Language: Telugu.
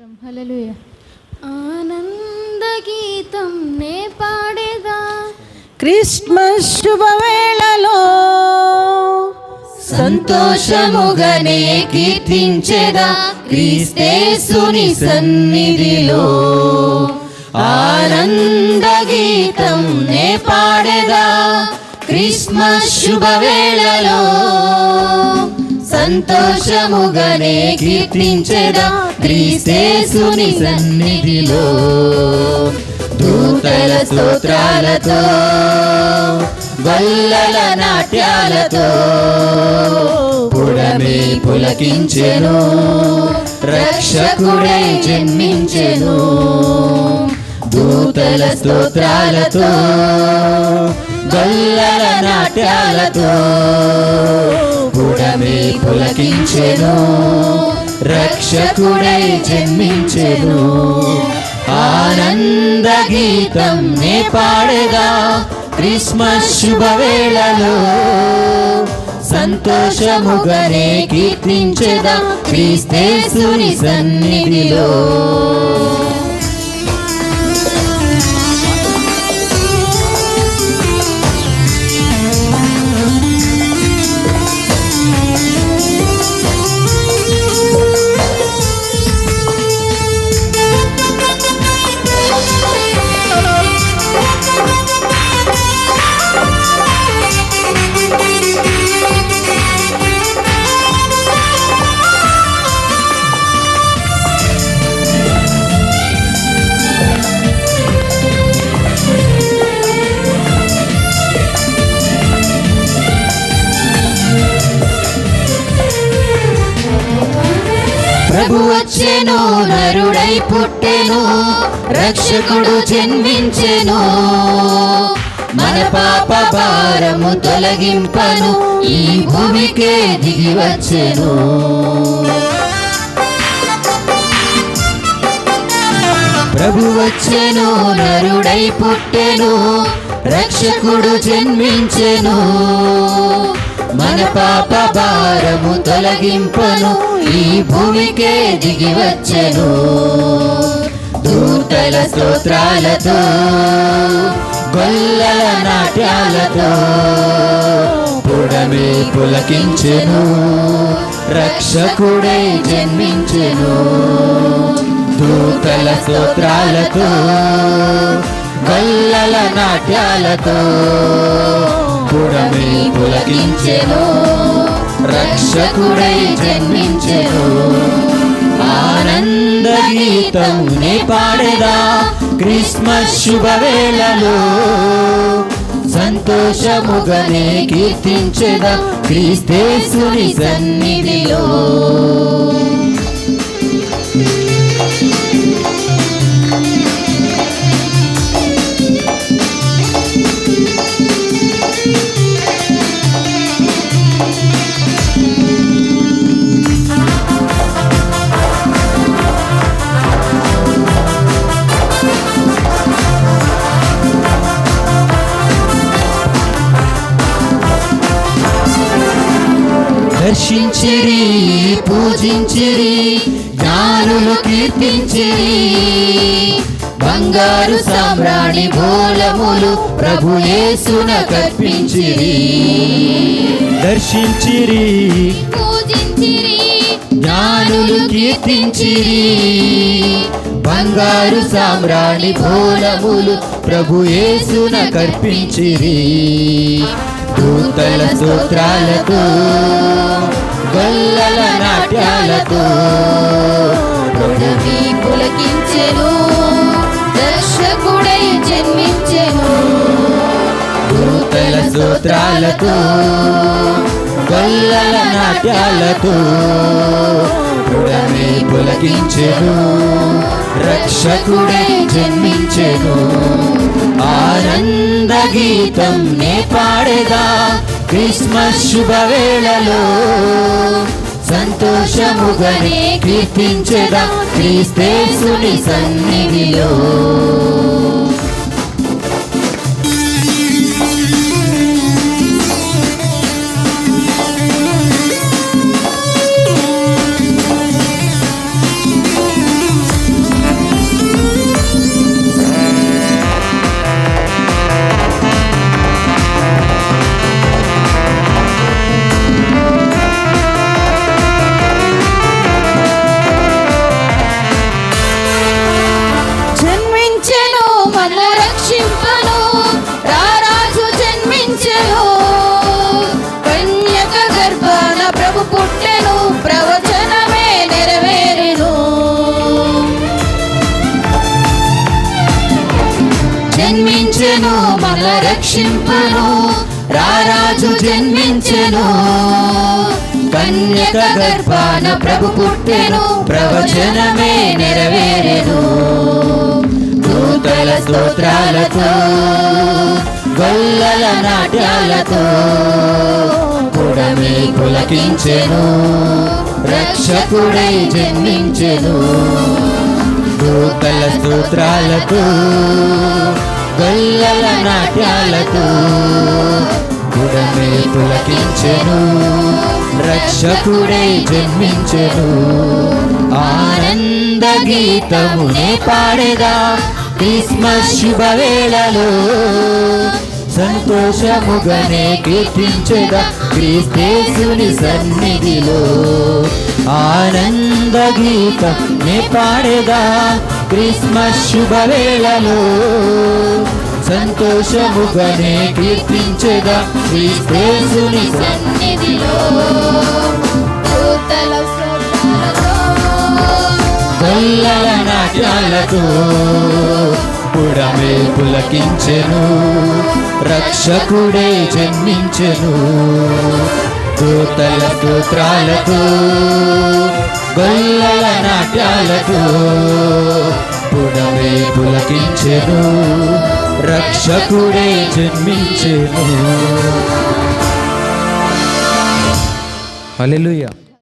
స్తోత్రం. హల్లెలూయా. ఆనంద గీతం నే పాడేదా? క్రిస్మస్ శుభవేళలో సంతోషముగానే కీర్తించెదా? క్రీస్తేసుని సన్నిధిలో ఆనంద గీతం నే పాడేదా? క్రిస్మస్ శుభవేళలో సంతోషముగానే కీర్తించెదా క్రీస్తేసుని సన్నిధిలో. దూతల స్తోత్రాలతో వల్లల నాట్యాలతో పుడమే పులకించెను రక్షకుడై జన్మించెను. దూతల స్తోత్రాలతో గొల్లల నాట్యాలతో పుడమే పులకించెను రక్షకుడై జన్మించెను. ఆనంద గీతం నే పాడగా క్రిస్మస్ శుభవేళలో. సంతోషముగానే కీర్తించేదా క్రీస్తేసుని సన్నిధిలో. వచ్చెను నరుడై పుట్టెను రక్షకుడు జన్మించెను. మన పాప భారము తొలగింపను ఈ భూమికే దిగి వచ్చెను. ప్రభు వచ్చెను నరుడై పుట్టెను రక్షకుడు జన్మించెను. మన పాప భారము తొలగింపను ఈ భూమికే దిగి వచ్చెను. దూతల స్తోత్రాలతో గొల్లల నాట్యాలతో పుడమే పులకించెను రక్షకుడై జన్మించెను. దూతల స్తోత్రాలతో గొల్లల నాట్యాలతో పుడమే పులకించెను. రక్షకుడై జన్మించెను. ఆనంద గీతం నే పాడేదా క్రిస్మస్ శుభవేళలో. సంతోషముగానే కీర్తించేదా క్రీస్తేసుని సన్నిధిలో. దర్శించిరి పూజించిరి జ్ఞానులు కీర్తించిరి. బంగారు సామ్రాణి బోలములు ప్రభు యేసున కర్పించిరి. దర్శించిరి పూజించిరి జ్ఞానులు కీర్తించిరి. బంగారు సామ్రాణి బోలములు ప్రభు యేసున కర్పించిరి. దూతల స్తోత్రాలతో గొల్లల నాట్యాలతో పుడమి పులకించెను దర్శకుడై జన్మించెను. దూతల స్తోత్రాలతో గొల్లల నాట్యాలతో పుడమే పులకించెను రక్షకుడై జన్మించెను. ఆనంద గీతం నే పాడేదా క్రిస్మస్ శుభవేళలో. సంతోషముగానే కీర్తించేదా క్రీస్తేసుని సన్నిధిలో. రక్షింపను రారాజు జన్మించెను. కన్యక గర్భాన ప్రభు పుట్టెను ప్రవచనమే నెరవేరెను. దూతల స్తోత్రాలతో గొల్లల నాట్యాలతో కుడమే పులకించెను రక్షకుడై జన్మించెను. దూతల స్తోత్రాలతో గొల్లల నాట్యాలతో గుడమే పులకించెను రక్షకుడై జన్మించెను. ఆనంద గీతమునే పాడేదా క్రిస్మస్ శుభవేళలో సంతోషముగనే కీర్తించగా క్రీస్తేశుని సన్నిధిలో. ఆనంద గీత నే పాడేదా క్రిస్మస్ శుభవేళలో. సంతోషముగనే సన్నిధిలో దూతల స్తోత్రాలతో గొల్లల నాట్యాలతో పుడమే పులకించెను రక్షకుడే జన్మించెను. దూతల సూత్రాలకు గొల్లల నాట్యాలకు పుడమే పులకించెను రక్షకుడే జన్మించెను. హల్లెలూయా.